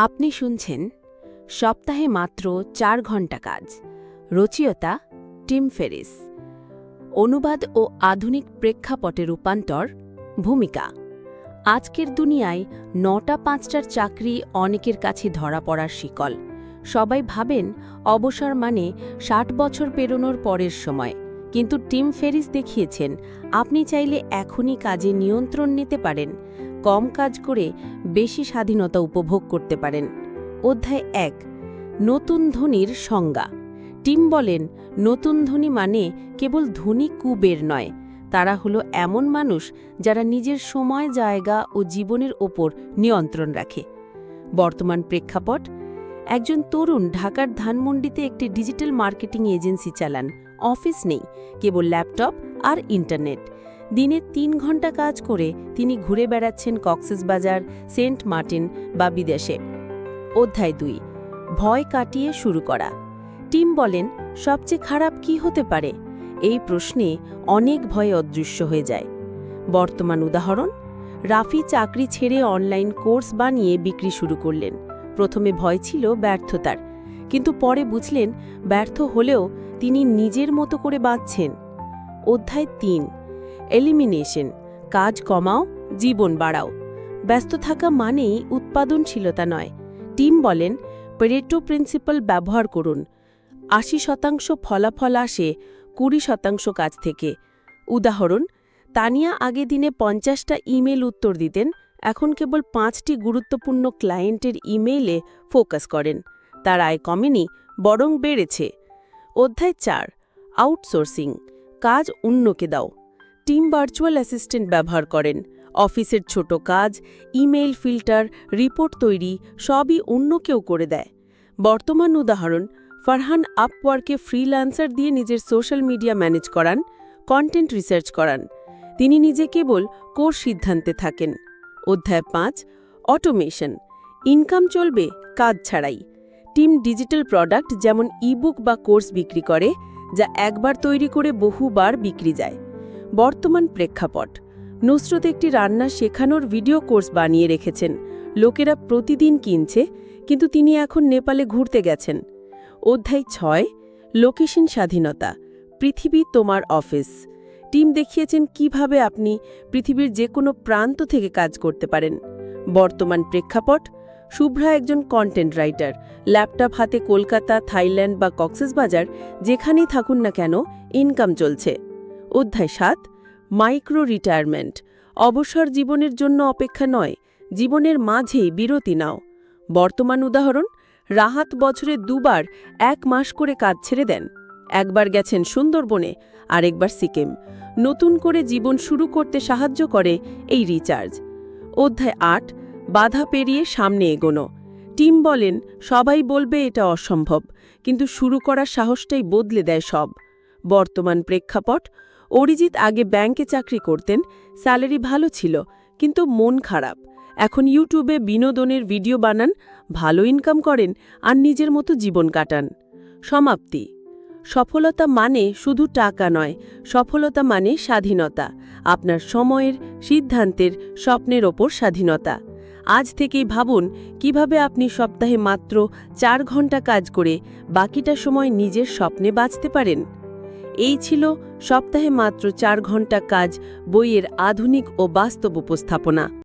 আপনি শুনছেন সপ্তাহে মাত্র চার ঘণ্টা কাজ। রচিয়তা টিম ফেরিস। অনুবাদ ও আধুনিক প্রেক্ষাপটে রূপান্তর ভূমিকা। আজকের দুনিয়ায় নটা পাঁচটার চাকরি অনেকের কাছে ধরা পড়ার শিকল। সবাই ভাবেন অবসর মানে ষাট বছর পেরোনোর পরের সময়। কিন্তু টিম ফেরিস দেখিয়েছেন, আপনি চাইলে এখনই কাজে নিয়ন্ত্রণ নিতে পারেন। কম কাজ করে বেশি স্বাধীনতা উপভোগ করতে পারেন। অধ্যায় এক, নতুন ধনীর সংজ্ঞা। টিম বলেন, নতুন ধনী মানে কেবল ধনী কুবের নয়। তারা হলো এমন মানুষ যারা নিজের সময়, জায়গা ও জীবনের ওপর নিয়ন্ত্রণ রাখে। বর্তমান প্রেক্ষাপট, একজন তরুণ ঢাকার ধানমন্ডিতে একটি ডিজিটাল মার্কেটিং এজেন্সি চালান। অফিস নেই, কেবল ল্যাপটপ আর ইন্টারনেট। দিনে তিন ঘণ্টা কাজ করে তিনি ঘুরে বেড়াচ্ছেন কক্সেস বাজার, সেন্ট মার্টিন বা বিদেশে। অধ্যায় দুই, ভয় কাটিয়ে শুরু করা। টিম বলেন, সবচেয়ে খারাপ কি হতে পারে? এই প্রশ্নে অনেক ভয় অদৃশ্য হয়ে যায়। বর্তমান উদাহরণ, রাফি চাকরি ছেড়ে অনলাইন কোর্স বানিয়ে বিক্রি শুরু করলেন। প্রথমে ভয় ছিল ব্যর্থতার, কিন্তু পরে বুঝলেন ব্যর্থ হলেও তিনি নিজের মতো করে বাঁচছেন। অধ্যায় তিন এলিমিনেশন কাজ কমাও, জীবন বাড়াও। ব্যস্ত থাকা মানেই উৎপাদনশীলতা নয়। টিম বলেন পেরেটো প্রিন্সিপাল ব্যবহার করুন। আশি শতাংশ ফলাফল আসে কুড়ি শতাংশ কাজ থেকে। উদাহরণ, তানিয়া আগে দিনে পঞ্চাশটা ইমেল উত্তর দিতেন, এখন কেবল পাঁচটি গুরুত্বপূর্ণ ক্লায়েন্টের ইমেইলে ফোকাস করেন। তার আয় কমেনি, বরং বেড়েছে। অধ্যায় চার, আউটসোর্সিং, কাজ অন্যকে দাও। টিম ভার্চুয়াল অ্যাসিস্ট্যান্ট ব্যবহার করেন। অফিসের ছোট কাজ, ইমেইল ফিল্টার, রিপোর্ট তৈরি, সবই অন্য কেউ করে দেয়। বর্তমান উদাহরণ, ফারহান আপওয়ার্কে ফ্রিল্যান্সার দিয়ে নিজের সোশ্যাল মিডিয়া ম্যানেজ করান, কন্টেন্ট রিসার্চ করান। তিনি নিজে কেবল কোর সিদ্ধান্তে থাকেন। অধ্যায় পাঁচ, অটোমেশন। ইনকাম চলবে, কাজ ছাড়াই। টিম ডিজিটাল প্রোডাক্ট যেমন ইবুক বা কোর্স বিক্রি করে, যা একবার তৈরি করে বহুবার বিক্রি যায়। বর্তমান প্রেক্ষাপট। নুসরত একটি রান্না শেখানোর ভিডিও কোর্স বানিয়ে রেখেছেন। লোকেরা প্রতিদিন কিনছে, কিন্তু তিনি এখন নেপালে ঘুরতে গেছেন। অধ্যায় ছয়, লোকেশন স্বাধীনতা, পৃথিবী তোমার অফিস। টিম দেখিয়েছেন কীভাবে আপনি পৃথিবীর যে কোনো প্রান্ত থেকে কাজ করতে পারেন। বর্তমান প্রেক্ষাপট, শুভ্রা একজন কন্টেন্ট রাইটার ল্যাপটপ হাতে কলকাতা, থাইল্যান্ড বা কক্সেসবাজার যেখানেই থাকুন না কেন ইনকাম চলছে। অধ্যায় সাত, মাইক্রো রিটায়ারমেন্ট। অবসর জীবনের জন্য অপেক্ষা নয়, জীবনের মাঝেই বিরতি নাও। বর্তমান উদাহরণ, রাহাত বছরে দুবার এক মাস করে কাজ ছেড়ে দেন। একবার গেছেন সুন্দরবনে, আরেকবার সিকিম। নতুন করে জীবন শুরু করতে সাহায্য করে এই রিচার্জ। অধ্যায় আট, বাধা পেরিয়ে সামনে এগোনো। টিম বলেন, সবাই বলবে এটা অসম্ভব, কিন্তু শুরু করার সাহসটাই বদলে দেয় সব। বর্তমান প্রেক্ষাপট অরিজিৎ আগে ব্যাংকে চাকরি করতেন, স্যালারি ভালো ছিল, কিন্তু মন খারাপ। এখন ইউটিউবে বিনোদনের ভিডিও বানান, ভালো ইনকাম করেন আর নিজের মতো জীবন কাটান। সমাপ্তি। সফলতা মানে শুধু টাকা নয়, সফলতা মানে স্বাধীনতা, আপনার সময়ের, সিদ্ধান্তের, স্বপ্নের ওপর স্বাধীনতা। আজ থেকেই ভাবুন, কীভাবে আপনি সপ্তাহে মাত্র চার ঘণ্টা কাজ করে বাকিটা সময় নিজের স্বপ্নে বাঁচতে পারেন? এই ছিল সপ্তাহে মাত্র চার ঘণ্টা কাজ বইয়ের আধুনিক ও বাস্তব উপস্থাপনা।